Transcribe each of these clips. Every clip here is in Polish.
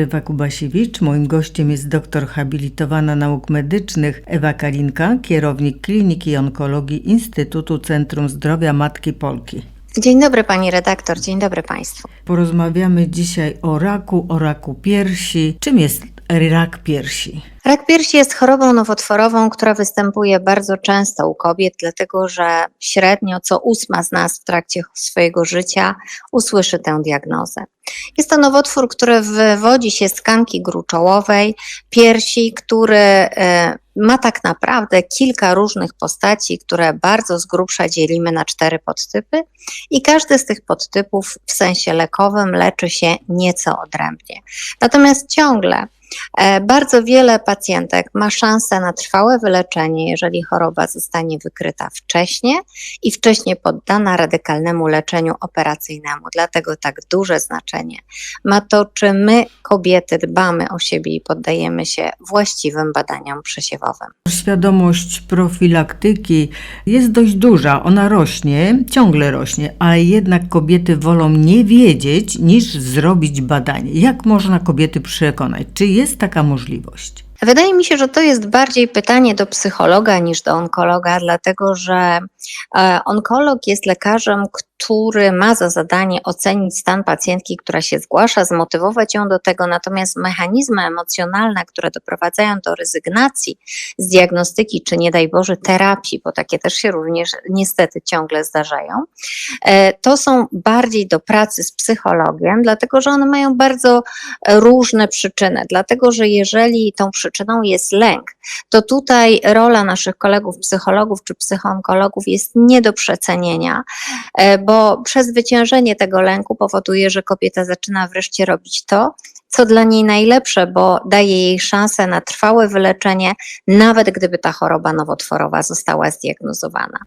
Ewa Kubasiewicz. Moim gościem jest doktor habilitowana nauk medycznych Ewa Kalinka, kierownik Kliniki Onkologii Instytutu Centrum Zdrowia Matki Polki. Dzień dobry pani redaktor, dzień dobry państwu. Porozmawiamy dzisiaj o raku, o raku piersi. Czym jest rak piersi? Rak piersi jest chorobą nowotworową, która występuje bardzo często u kobiet, dlatego że średnio co ósma z nas w trakcie swojego życia usłyszy tę diagnozę. Jest to nowotwór, który wywodzi się z tkanki gruczołowej, piersi, który e, ma tak naprawdę kilka różnych postaci, które bardzo z grubsza dzielimy na cztery podtypy i każdy z tych podtypów w sensie lekowym leczy się nieco odrębnie. Natomiast ciągle bardzo wiele pacjentek ma szansę na trwałe wyleczenie, jeżeli choroba zostanie wykryta wcześnie i wcześnie poddana radykalnemu leczeniu operacyjnemu. Dlatego tak duże znaczenie ma to, czy my, kobiety, dbamy o siebie i poddajemy się właściwym badaniom przesiewowym. Świadomość profilaktyki jest dość duża, ona rośnie, ciągle rośnie, ale jednak kobiety wolą nie wiedzieć niż zrobić badanie. Jak można kobiety przekonać? Czy jest taka możliwość? Wydaje mi się, że to jest bardziej pytanie do psychologa niż do onkologa, dlatego że onkolog jest lekarzem, który ma za zadanie ocenić stan pacjentki, która się zgłasza, zmotywować ją do tego, natomiast mechanizmy emocjonalne, które doprowadzają do rezygnacji z diagnostyki, czy nie daj Boże terapii, bo takie też się również niestety ciągle zdarzają, e, to są bardziej do pracy z psychologiem, dlatego że one mają bardzo różne przyczyny, dlatego że jeżeli tą przyczyną jest lęk, to tutaj rola naszych kolegów psychologów czy psychoonkologów jest nie do przecenienia, e, bo przezwyciężenie tego lęku powoduje, że kobieta zaczyna wreszcie robić to, co dla niej najlepsze, bo daje jej szansę na trwałe wyleczenie, nawet gdyby ta choroba nowotworowa została zdiagnozowana.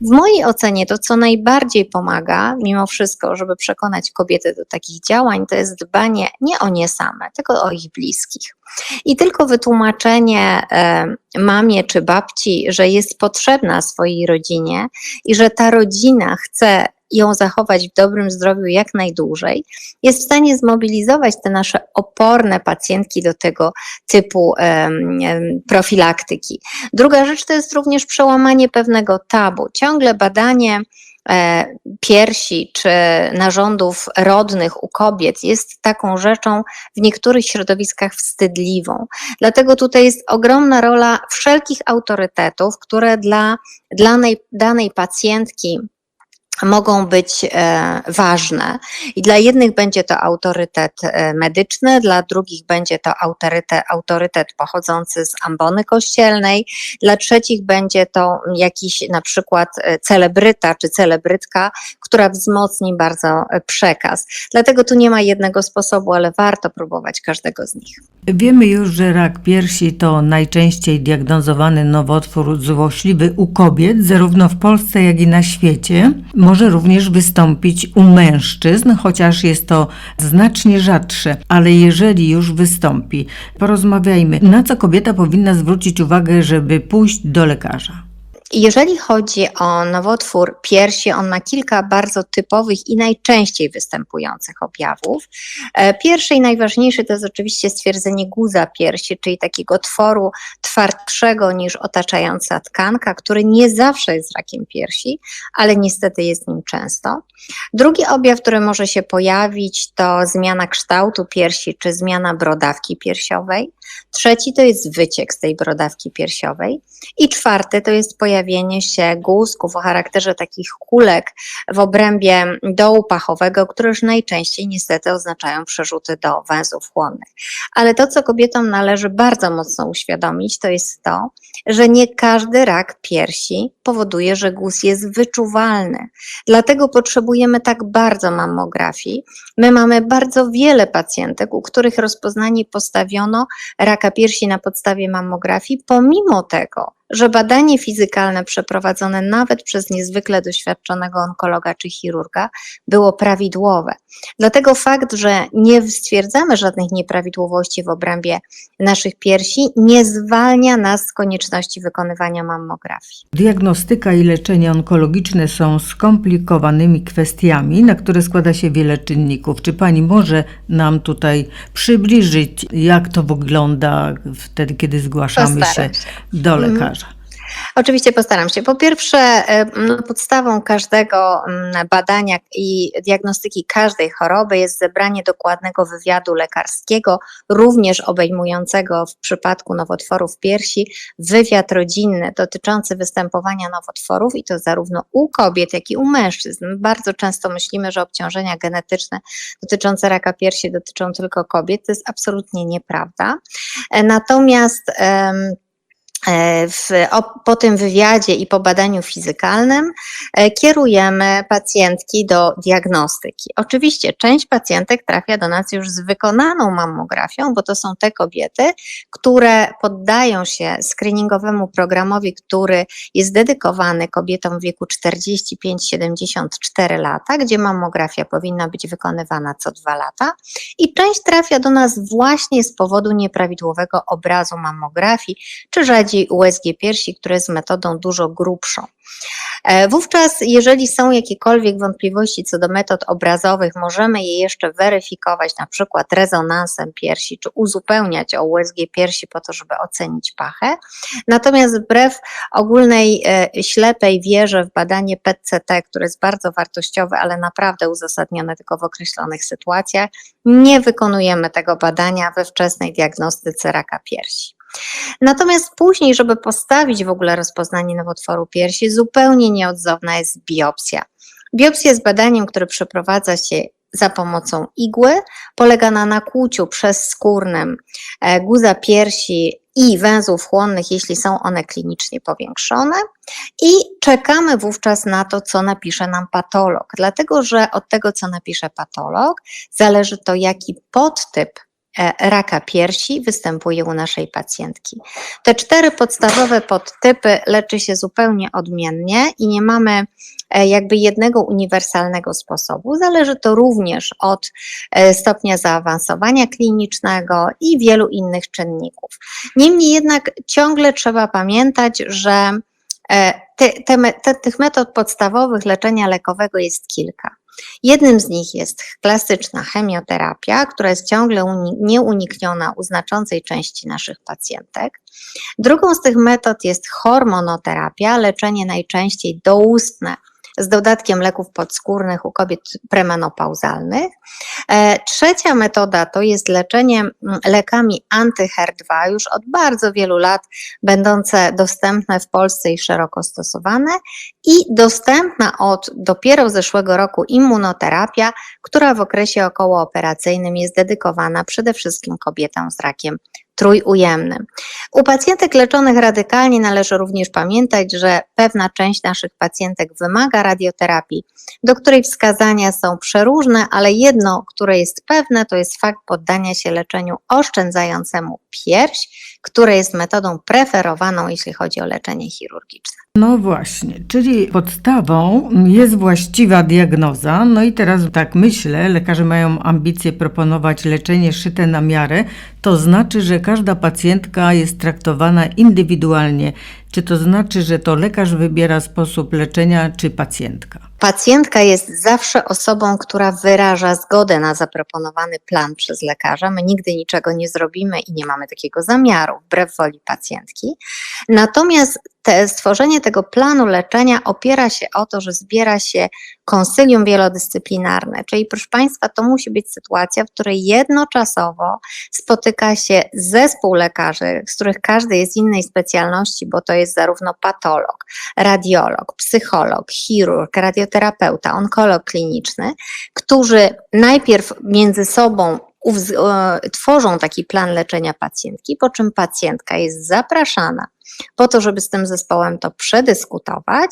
W mojej ocenie to, co najbardziej pomaga, mimo wszystko, żeby przekonać kobiety do takich działań, to jest dbanie nie o nie same, tylko o ich bliskich. I tylko wytłumaczenie e, mamie czy babci, że jest potrzebna swojej rodzinie i że ta rodzina chce ją zachować w dobrym zdrowiu jak najdłużej, jest w stanie zmobilizować te nasze oporne pacjentki do tego typu um, profilaktyki. Druga rzecz to jest również przełamanie pewnego tabu. Ciągle badanie e, piersi czy narządów rodnych u kobiet jest taką rzeczą w niektórych środowiskach wstydliwą. Dlatego tutaj jest ogromna rola wszelkich autorytetów, które dla danej, danej pacjentki mogą być e, ważne. I dla jednych będzie to autorytet e, medyczny, dla drugich będzie to autorytet, autorytet pochodzący z ambony kościelnej, dla trzecich będzie to jakiś na przykład e, celebryta czy celebrytka, która wzmocni bardzo przekaz. Dlatego tu nie ma jednego sposobu, ale warto próbować każdego z nich. Wiemy już, że rak piersi to najczęściej diagnozowany nowotwór złośliwy u kobiet, zarówno w Polsce, jak i na świecie. Może również wystąpić u mężczyzn, chociaż jest to znacznie rzadsze, ale jeżeli już wystąpi, porozmawiajmy, na co kobieta powinna zwrócić uwagę, żeby pójść do lekarza. Jeżeli chodzi o nowotwór piersi, on ma kilka bardzo typowych i najczęściej występujących objawów. E, pierwszy i najważniejszy to jest oczywiście stwierdzenie guza piersi, czyli takiego tworu twardszego niż otaczająca tkanka, który nie zawsze jest rakiem piersi, ale niestety jest nim często. Drugi objaw, który może się pojawić, to zmiana kształtu piersi czy zmiana brodawki piersiowej. Trzeci to jest wyciek z tej brodawki piersiowej. I czwarty to jest pojawienie się guzków o charakterze takich kulek w obrębie dołu pachowego, które już najczęściej niestety oznaczają przerzuty do węzłów chłonnych. Ale to, co kobietom należy bardzo mocno uświadomić, to jest to, że nie każdy rak piersi powoduje, że guz jest wyczuwalny. Dlatego potrzebujemy tak bardzo mammografii. My mamy bardzo wiele pacjentek, u których rozpoznanie postawiono raka piersi na podstawie mammografii, pomimo tego, że badanie fizykalne przeprowadzone nawet przez niezwykle doświadczonego onkologa czy chirurga było prawidłowe. Dlatego fakt, że nie stwierdzamy żadnych nieprawidłowości w obrębie naszych piersi, nie zwalnia nas z konieczności wykonywania mammografii. Diagnostyka i leczenie onkologiczne są skomplikowanymi kwestiami, na które składa się wiele czynników. Czy pani może nam tutaj przybliżyć, jak to wygląda wtedy, kiedy zgłaszamy się się. do Mhm. lekarza? Oczywiście postaram się. Po pierwsze, e, no, podstawą każdego mm, badania i diagnostyki każdej choroby jest zebranie dokładnego wywiadu lekarskiego, również obejmującego w przypadku nowotworów piersi wywiad rodzinny dotyczący występowania nowotworów i to zarówno u kobiet, jak i u mężczyzn. Bardzo często myślimy, że obciążenia genetyczne dotyczące raka piersi dotyczą tylko kobiet. To jest absolutnie nieprawda. E, Natomiast W, o, po tym wywiadzie i po badaniu fizykalnym e, kierujemy pacjentki do diagnostyki. Oczywiście część pacjentek trafia do nas już z wykonaną mammografią, bo to są te kobiety, które poddają się screeningowemu programowi, który jest dedykowany kobietom w wieku 45-74 lata, gdzie mammografia powinna być wykonywana co dwa lata. I część trafia do nas właśnie z powodu nieprawidłowego obrazu mammografii, czy USG piersi, które jest metodą dużo grubszą. E, Wówczas, jeżeli są jakiekolwiek wątpliwości co do metod obrazowych, możemy je jeszcze weryfikować, na przykład rezonansem piersi, czy uzupełniać o USG piersi po to, żeby ocenić pachę. Natomiast wbrew ogólnej e, ślepej wierze w badanie PET-CT, które jest bardzo wartościowe, ale naprawdę uzasadnione tylko w określonych sytuacjach, nie wykonujemy tego badania we wczesnej diagnostyce raka piersi. Natomiast później, żeby postawić w ogóle rozpoznanie nowotworu piersi, zupełnie nieodzowna jest biopsja. Biopsja jest badaniem, które przeprowadza się za pomocą igły, polega na nakłuciu przez skórnym e, guza piersi i węzłów chłonnych, jeśli są one klinicznie powiększone, i czekamy wówczas na to, co napisze nam patolog, dlatego że od tego, co napisze patolog, zależy to, jaki podtyp raka piersi występuje u naszej pacjentki. Te cztery podstawowe podtypy leczy się zupełnie odmiennie i nie mamy e, jakby jednego uniwersalnego sposobu. Zależy to również od e, stopnia zaawansowania klinicznego i wielu innych czynników. Niemniej jednak ciągle trzeba pamiętać, że e, te, te, te, tych metod podstawowych leczenia lekowego jest kilka. Jednym z nich jest klasyczna chemioterapia, która jest ciągle uni- nieunikniona u znaczącej części naszych pacjentek. Drugą z tych metod jest hormonoterapia, leczenie najczęściej doustne z dodatkiem leków podskórnych u kobiet premenopauzalnych. E, Trzecia metoda to jest leczenie mm, lekami anty-HER2, już od bardzo wielu lat będące dostępne w Polsce i szeroko stosowane i dostępna od dopiero zeszłego roku immunoterapia, która w okresie okołooperacyjnym jest dedykowana przede wszystkim kobietom z rakiem trójujemnym. U pacjentek leczonych radykalnie należy również pamiętać, że pewna część naszych pacjentek wymaga radioterapii, do której wskazania są przeróżne, ale jedno, które jest pewne, to jest fakt poddania się leczeniu oszczędzającemu pierś, które jest metodą preferowaną, jeśli chodzi o leczenie chirurgiczne. No właśnie, czyli podstawą jest właściwa diagnoza. No i teraz tak myślę, lekarze mają ambicje proponować leczenie szyte na miarę. To znaczy, że każda pacjentka jest traktowana indywidualnie. Czy to znaczy, że to lekarz wybiera sposób leczenia, czy pacjentka? Pacjentka jest zawsze osobą, która wyraża zgodę na zaproponowany plan przez lekarza. My nigdy niczego nie zrobimy i nie mamy takiego zamiaru, wbrew woli pacjentki. Natomiast te, stworzenie tego planu leczenia opiera się o to, że zbiera się konsylium wielodyscyplinarne, czyli proszę Państwa, to musi być sytuacja, w której jednoczasowo spotyka się zespół lekarzy, z których każdy jest innej specjalności, bo to jest zarówno patolog, radiolog, psycholog, chirurg, radioterapeuta, onkolog kliniczny, którzy najpierw między sobą e, tworzą taki plan leczenia pacjentki, po czym pacjentka jest zapraszana po to, żeby z tym zespołem to przedyskutować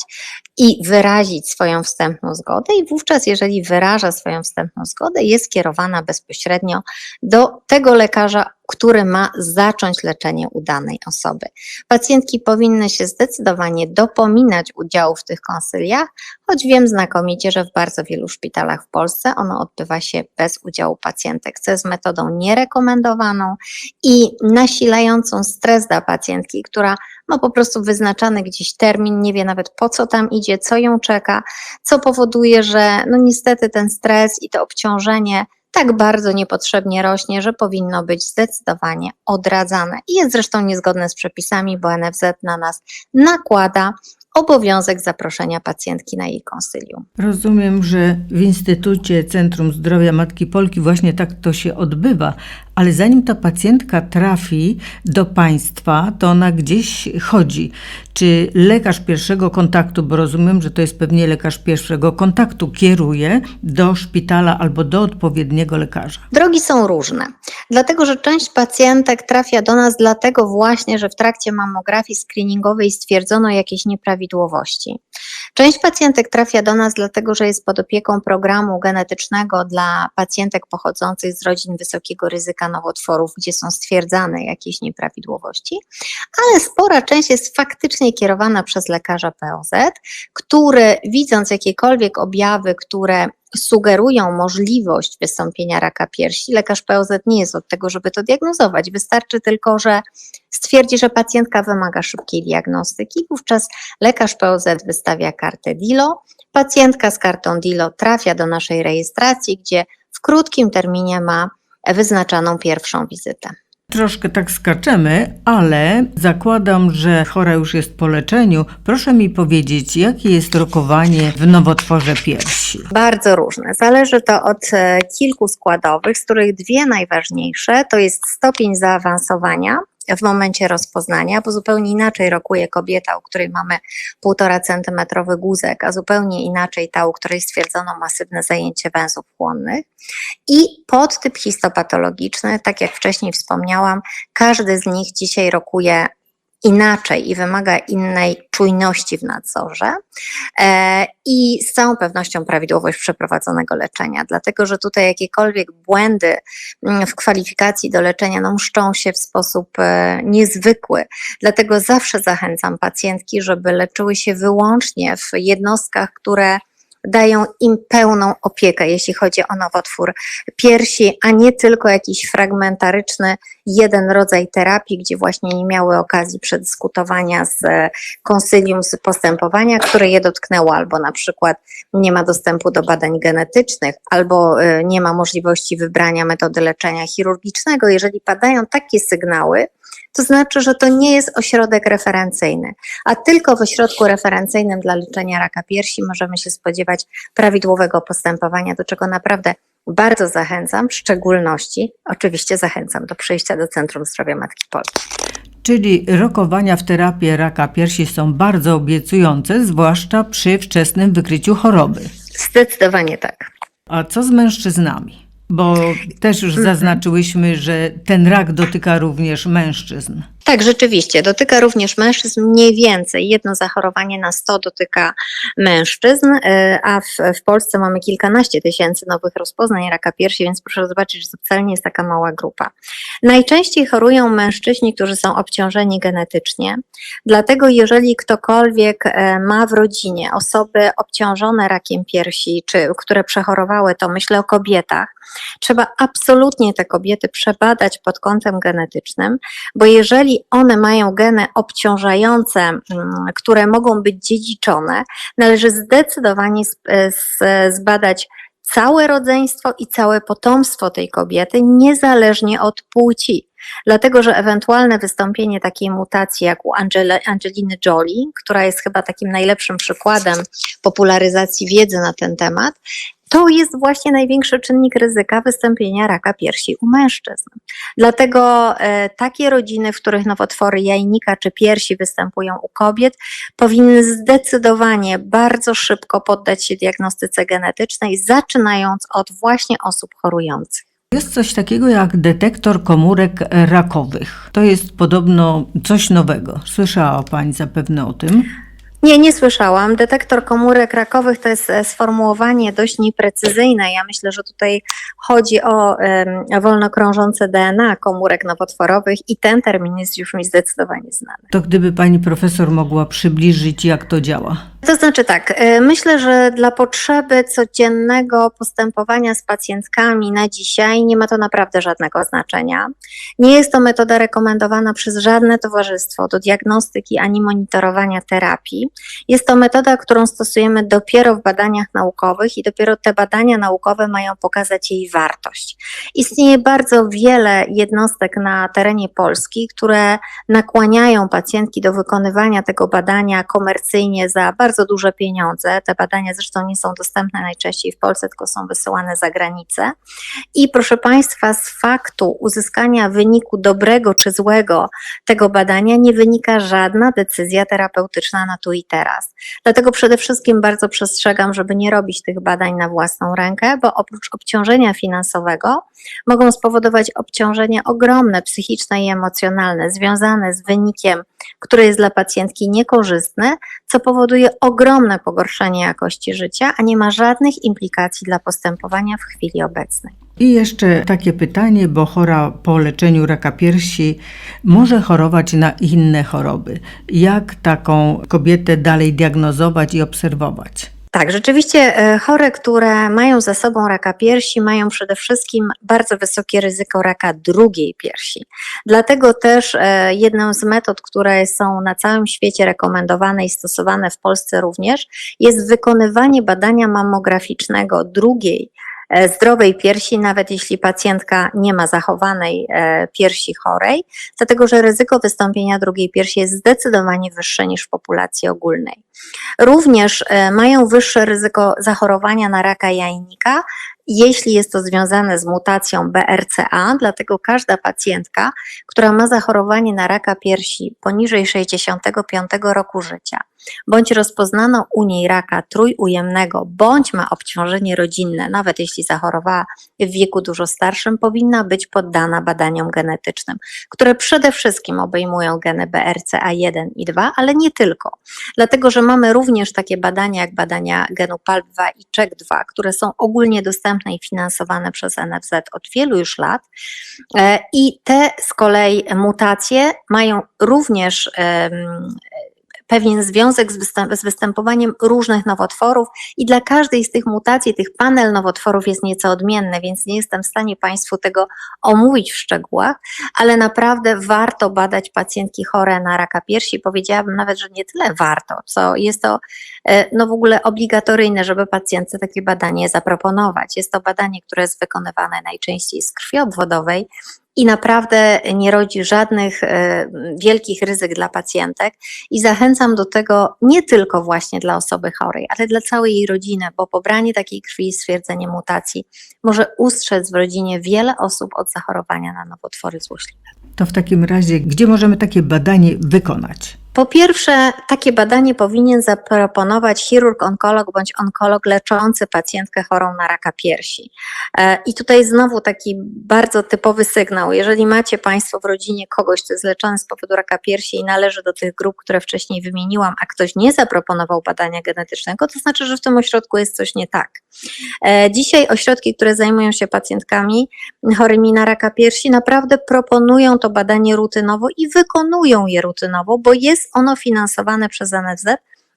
i wyrazić swoją wstępną zgodę. I wówczas, jeżeli wyraża swoją wstępną zgodę, jest kierowana bezpośrednio do tego lekarza, który ma zacząć leczenie u danej osoby. Pacjentki powinny się zdecydowanie dopominać udziału w tych konsyliach, choć wiem znakomicie, że w bardzo wielu szpitalach w Polsce ono odbywa się bez udziału pacjentek, co jest metodą nierekomendowaną i nasilającą stres dla pacjentki, która ma po prostu wyznaczany gdzieś termin, nie wie nawet po co tam idzie, co ją czeka, co powoduje, że no niestety ten stres i to obciążenie tak bardzo niepotrzebnie rośnie, że powinno być zdecydowanie odradzane. I jest zresztą niezgodne z przepisami, bo NFZ na nas nakłada obowiązek zaproszenia pacjentki na jej konsylium. Rozumiem, że w Instytucie Centrum Zdrowia Matki Polki właśnie tak to się odbywa, ale zanim ta pacjentka trafi do państwa, to ona gdzieś chodzi. Czy lekarz pierwszego kontaktu, bo rozumiem, że to jest pewnie lekarz pierwszego kontaktu, kieruje do szpitala albo do odpowiedniego lekarza? Drogi są różne, dlatego że część pacjentek trafia do nas dlatego właśnie, że w trakcie mammografii screeningowej stwierdzono jakieś nieprawidłowości. Część pacjentek trafia do nas dlatego, że jest pod opieką programu genetycznego dla pacjentek pochodzących z rodzin wysokiego ryzyka nowotworów, gdzie są stwierdzane jakieś nieprawidłowości, ale spora część jest faktycznie kierowana przez lekarza POZ, który widząc jakiekolwiek objawy, które sugerują możliwość wystąpienia raka piersi, lekarz POZ nie jest od tego, żeby to diagnozować. Wystarczy tylko, że stwierdzi, że pacjentka wymaga szybkiej diagnostyki, wówczas lekarz POZ wystawia kartę DILO. Pacjentka z kartą DILO trafia do naszej rejestracji, gdzie w krótkim terminie ma wyznaczaną pierwszą wizytę. Troszkę tak skaczemy, ale zakładam, że chora już jest po leczeniu. Proszę mi powiedzieć, jakie jest rokowanie w nowotworze piersi? Bardzo różne. Zależy to od e, kilku składowych, z których dwie najważniejsze to jest stopień zaawansowania w momencie rozpoznania, bo zupełnie inaczej rokuje kobieta, u której mamy 1,5 centymetrowy guzek, a zupełnie inaczej ta, u której stwierdzono masywne zajęcie węzłów chłonnych. I podtyp histopatologiczny, tak jak wcześniej wspomniałam, każdy z nich dzisiaj rokuje inaczej i wymaga innej czujności w nadzorze e, i z całą pewnością prawidłowość przeprowadzonego leczenia, dlatego że tutaj jakiekolwiek błędy mm, w kwalifikacji do leczenia no, mszczą się w sposób e, niezwykły. Dlatego zawsze zachęcam pacjentki, żeby leczyły się wyłącznie w jednostkach, które dają im pełną opiekę, jeśli chodzi o nowotwór piersi, a nie tylko jakiś fragmentaryczny jeden rodzaj terapii, gdzie właśnie nie miały okazji przedyskutowania z e, konsylium, z postępowania, które je dotknęło, albo na przykład nie ma dostępu do badań genetycznych, albo e, nie ma możliwości wybrania metody leczenia chirurgicznego. Jeżeli padają takie sygnały, to znaczy, że to nie jest ośrodek referencyjny, a tylko w ośrodku referencyjnym dla leczenia raka piersi możemy się spodziewać prawidłowego postępowania, do czego naprawdę bardzo zachęcam, w szczególności oczywiście zachęcam do przyjścia do Centrum Zdrowia Matki Polki. Czyli rokowania w terapii raka piersi są bardzo obiecujące, zwłaszcza przy wczesnym wykryciu choroby. Zdecydowanie tak. A co z mężczyznami? Bo też już zaznaczyłyśmy, że ten rak dotyka również mężczyzn. Tak, rzeczywiście. Dotyka również mężczyzn mniej więcej. Jedno zachorowanie na 100 dotyka mężczyzn, e, a w, w Polsce mamy kilkanaście tysięcy nowych rozpoznań raka piersi, więc proszę zobaczyć, że to wcale nie jest taka mała grupa. Najczęściej chorują mężczyźni, którzy są obciążeni genetycznie. Dlatego jeżeli ktokolwiek e, ma w rodzinie osoby obciążone rakiem piersi, czy które przechorowały, to myślę o kobietach, trzeba absolutnie te kobiety przebadać pod kątem genetycznym, bo jeżeli one mają geny obciążające, mm, które mogą być dziedziczone, należy zdecydowanie zbadać całe rodzeństwo i całe potomstwo tej kobiety, niezależnie od płci. Dlatego, że ewentualne wystąpienie takiej mutacji jak u Angeliny Jolie, która jest chyba takim najlepszym przykładem popularyzacji wiedzy na ten temat, to jest właśnie największy czynnik ryzyka wystąpienia raka piersi u mężczyzn. Dlatego e, takie rodziny, w których nowotwory jajnika czy piersi występują u kobiet, powinny zdecydowanie bardzo szybko poddać się diagnostyce genetycznej, zaczynając od właśnie osób chorujących. Jest coś takiego jak detektor komórek rakowych. To jest podobno coś nowego. Słyszała Pani zapewne o tym. Nie, nie słyszałam. Detektor komórek rakowych to jest e, sformułowanie dość nieprecyzyjne. Ja myślę, że tutaj chodzi o em, wolno krążące DNA komórek nowotworowych i ten termin jest już mi zdecydowanie znany. To gdyby Pani profesor mogła przybliżyć, jak to działa. To znaczy tak, e, myślę, że dla potrzeby codziennego postępowania z pacjentkami na dzisiaj nie ma to naprawdę żadnego znaczenia. Nie jest to metoda rekomendowana przez żadne towarzystwo do diagnostyki ani monitorowania terapii. Jest to metoda, którą stosujemy dopiero w badaniach naukowych i dopiero te badania naukowe mają pokazać jej wartość. Istnieje bardzo wiele jednostek na terenie Polski, które nakłaniają pacjentki do wykonywania tego badania komercyjnie za bardzo duże pieniądze. Te badania zresztą nie są dostępne najczęściej w Polsce, tylko są wysyłane za granicę. I proszę Państwa, z faktu uzyskania wyniku dobrego czy złego tego badania nie wynika żadna decyzja terapeutyczna na tu i teraz. Dlatego przede wszystkim bardzo przestrzegam, żeby nie robić tych badań na własną rękę, bo oprócz obciążenia finansowego mogą spowodować obciążenie ogromne psychiczne i emocjonalne związane z wynikiem, który jest dla pacjentki niekorzystny, co powoduje ogromne pogorszenie jakości życia, a nie ma żadnych implikacji dla postępowania w chwili obecnej. I jeszcze takie pytanie, bo chora po leczeniu raka piersi może chorować na inne choroby. Jak taką kobietę dalej diagnozować i obserwować? Tak, rzeczywiście e, chore, które mają za sobą raka piersi, mają przede wszystkim bardzo wysokie ryzyko raka drugiej piersi. Dlatego też e, jedną z metod, które są na całym świecie rekomendowane i stosowane w Polsce również, jest wykonywanie badania mammograficznego drugiej zdrowej piersi, nawet jeśli pacjentka nie ma zachowanej e, piersi chorej, dlatego że ryzyko wystąpienia drugiej piersi jest zdecydowanie wyższe niż w populacji ogólnej. Również e, mają wyższe ryzyko zachorowania na raka jajnika, jeśli jest to związane z mutacją BRCA, dlatego każda pacjentka, która ma zachorowanie na raka piersi poniżej 65 roku życia, bądź rozpoznano u niej raka trójujemnego, bądź ma obciążenie rodzinne, nawet jeśli zachorowała w wieku dużo starszym, powinna być poddana badaniom genetycznym, które przede wszystkim obejmują geny BRCA1 i 2, ale nie tylko. Dlatego, że mamy również takie badania jak badania genu PAL2 i CZEK2, które są ogólnie dostępne i finansowane przez NFZ od wielu już lat. E, I te z kolei mutacje mają również pewien związek z, występ, z występowaniem różnych nowotworów i dla każdej z tych mutacji, tych panel nowotworów jest nieco odmienny, więc nie jestem w stanie Państwu tego omówić w szczegółach, ale naprawdę warto badać pacjentki chore na raka piersi. Powiedziałabym nawet, że nie tyle warto, co jest to e, no w ogóle obligatoryjne, żeby pacjentce takie badanie zaproponować. Jest to badanie, które jest wykonywane najczęściej z krwi obwodowej, i naprawdę nie rodzi żadnych e, wielkich ryzyk dla pacjentek. I zachęcam do tego nie tylko właśnie dla osoby chorej, ale dla całej jej rodziny, bo pobranie takiej krwi i stwierdzenie mutacji może ustrzec w rodzinie wiele osób od zachorowania na nowotwory złośliwe. To w takim razie, gdzie możemy takie badanie wykonać? Po pierwsze, takie badanie powinien zaproponować chirurg, onkolog bądź onkolog leczący pacjentkę chorą na raka piersi. E, I tutaj znowu taki bardzo typowy sygnał. Jeżeli macie Państwo w rodzinie kogoś, kto jest leczony z powodu raka piersi i należy do tych grup, które wcześniej wymieniłam, a ktoś nie zaproponował badania genetycznego, to znaczy, że w tym ośrodku jest coś nie tak. E, Dzisiaj ośrodki, które zajmują się pacjentkami chorymi na raka piersi, naprawdę proponują to badanie rutynowo i wykonują je rutynowo, bo jest ono finansowane przez NFZ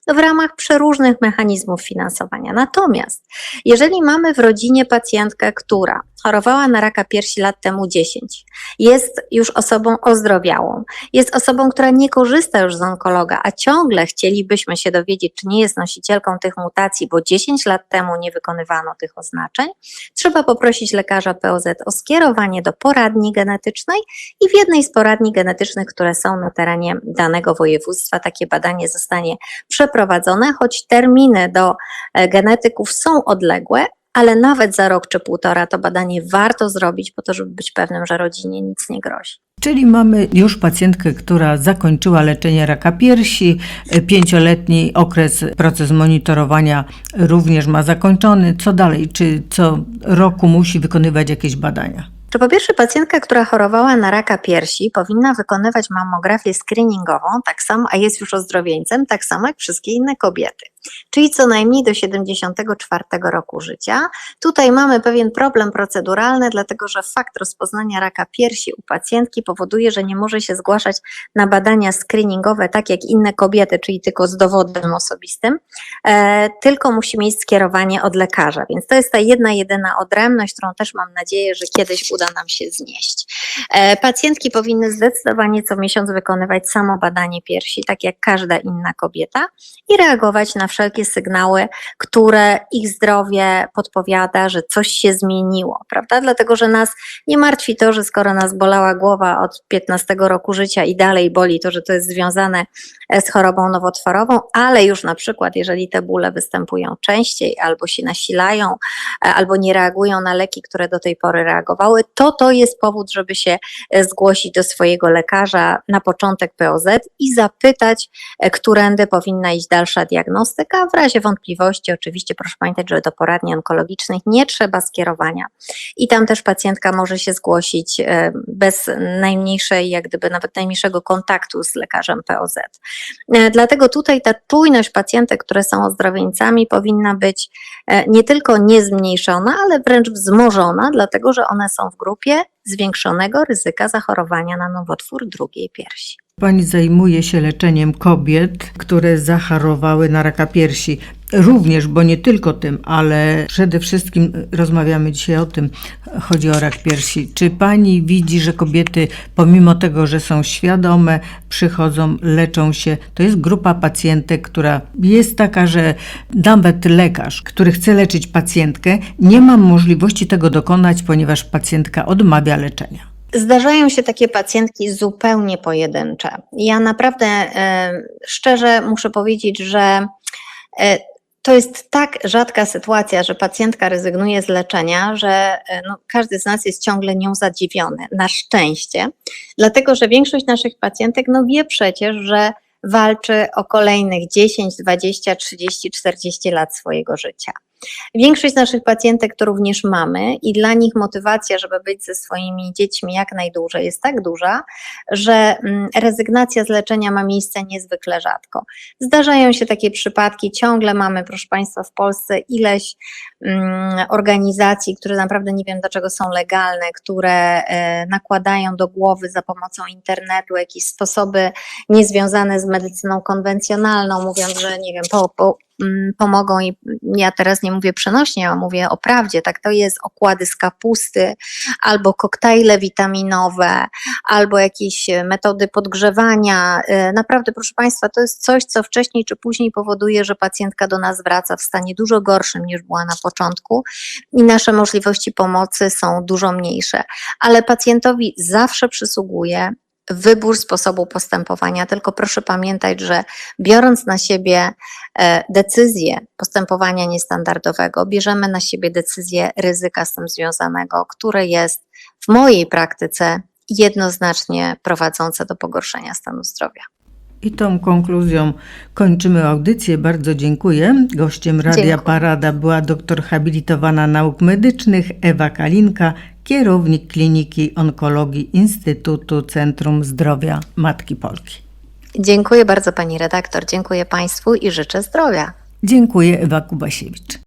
w ramach przeróżnych mechanizmów finansowania. Natomiast jeżeli mamy w rodzinie pacjentkę, która chorowała na raka piersi lat temu 10, jest już osobą ozdrowiałą, jest osobą, która nie korzysta już z onkologa, a ciągle chcielibyśmy się dowiedzieć, czy nie jest nosicielką tych mutacji, bo 10 lat temu nie wykonywano tych oznaczeń, trzeba poprosić lekarza POZ o skierowanie do poradni genetycznej i w jednej z poradni genetycznych, które są na terenie danego województwa, takie badanie zostanie przeprowadzone, choć terminy do e, genetyków są odległe, ale nawet za rok czy półtora to badanie warto zrobić po to, żeby być pewnym, że rodzinie nic nie grozi. Czyli mamy już pacjentkę, która zakończyła leczenie raka piersi, pięcioletni okres, proces monitorowania również ma zakończony. Co dalej? Czy co roku musi wykonywać jakieś badania? Czy po pierwsze pacjentka, która chorowała na raka piersi powinna wykonywać mammografię screeningową, tak samo, a jest już ozdrowieńcem, tak samo jak wszystkie inne kobiety. Czyli co najmniej do 74 roku życia. Tutaj mamy pewien problem proceduralny, dlatego że fakt rozpoznania raka piersi u pacjentki powoduje, że nie może się zgłaszać na badania screeningowe tak jak inne kobiety, czyli tylko z dowodem osobistym, e, tylko musi mieć skierowanie od lekarza. Więc to jest ta jedna, jedyna odrębność, którą też mam nadzieję, że kiedyś uda nam się znieść. E, pacjentki powinny zdecydowanie co miesiąc wykonywać samo badanie piersi, tak jak każda inna kobieta i reagować na wszelkie sygnały, które ich zdrowie podpowiada, że coś się zmieniło, prawda? Dlatego, że nas nie martwi to, że skoro nas bolała głowa od 15 roku życia i dalej boli, to że to jest związane e, z chorobą nowotworową, ale już na przykład, jeżeli te bóle występują częściej albo się nasilają, e, albo nie reagują na leki, które do tej pory reagowały, to to jest powód, żeby się e, zgłosić do swojego lekarza na początek POZ i zapytać, którędy powinna iść dalsza diagnostyka. W razie wątpliwości, oczywiście, proszę pamiętać, że do poradni onkologicznych nie trzeba skierowania. I tam też pacjentka może się zgłosić e, bez najmniejszej, jak gdyby nawet najmniejszego kontaktu z lekarzem POZ. E, Dlatego tutaj ta czujność pacjentek, które są ozdrowieńcami, powinna być e, nie tylko niezmniejszona, ale wręcz wzmożona, dlatego że one są w grupie zwiększonego ryzyka zachorowania na nowotwór drugiej piersi. Pani zajmuje się leczeniem kobiet, które zachorowały na raka piersi. Również, bo nie tylko tym, ale przede wszystkim rozmawiamy dzisiaj o tym, chodzi o rak piersi. Czy pani widzi, że kobiety, pomimo tego, że są świadome, przychodzą, leczą się, to jest grupa pacjentek, która jest taka, że nawet lekarz, który chce leczyć pacjentkę, nie ma możliwości tego dokonać, ponieważ pacjentka odmawia leczenia. Zdarzają się takie pacjentki zupełnie pojedyncze. Ja naprawdę e, szczerze muszę powiedzieć, że e, to jest tak rzadka sytuacja, że pacjentka rezygnuje z leczenia, że e, no, każdy z nas jest ciągle nią zadziwiony. Na szczęście, dlatego że większość naszych pacjentek no, wie przecież, że walczy o kolejnych 10, 20, 30, 40 lat swojego życia. Większość naszych pacjentek to również mamy i dla nich motywacja, żeby być ze swoimi dziećmi jak najdłużej jest tak duża, że mm, rezygnacja z leczenia ma miejsce niezwykle rzadko. Zdarzają się takie przypadki, ciągle mamy, proszę Państwa, w Polsce ileś mm, organizacji, które naprawdę nie wiem dlaczego są legalne, które e, nakładają do głowy za pomocą internetu jakieś sposoby niezwiązane z medycyną konwencjonalną, mówiąc, że nie wiem, po, po, pomogą i ja teraz nie mówię przenośnie, a mówię o prawdzie, tak to jest okłady z kapusty, albo koktajle witaminowe, albo jakieś e, metody podgrzewania. E, Naprawdę, proszę Państwa, to jest coś, co wcześniej czy później powoduje, że pacjentka do nas wraca w stanie dużo gorszym niż była na początku i nasze możliwości pomocy są dużo mniejsze. Ale pacjentowi zawsze przysługuje wybór sposobu postępowania, tylko proszę pamiętać, że biorąc na siebie e, decyzję postępowania niestandardowego, bierzemy na siebie decyzję ryzyka z tym związanego, które jest w mojej praktyce jednoznacznie prowadzące do pogorszenia stanu zdrowia. I tą konkluzją kończymy audycję. Bardzo dziękuję. Gościem Radia Dziękuję. Parada była doktor habilitowana nauk medycznych Ewa Kalinka, kierownik Kliniki Onkologii Instytutu Centrum Zdrowia Matki Polki. Dziękuję bardzo Pani redaktor, dziękuję Państwu i życzę zdrowia. Dziękuję Ewa Kubasiewicz.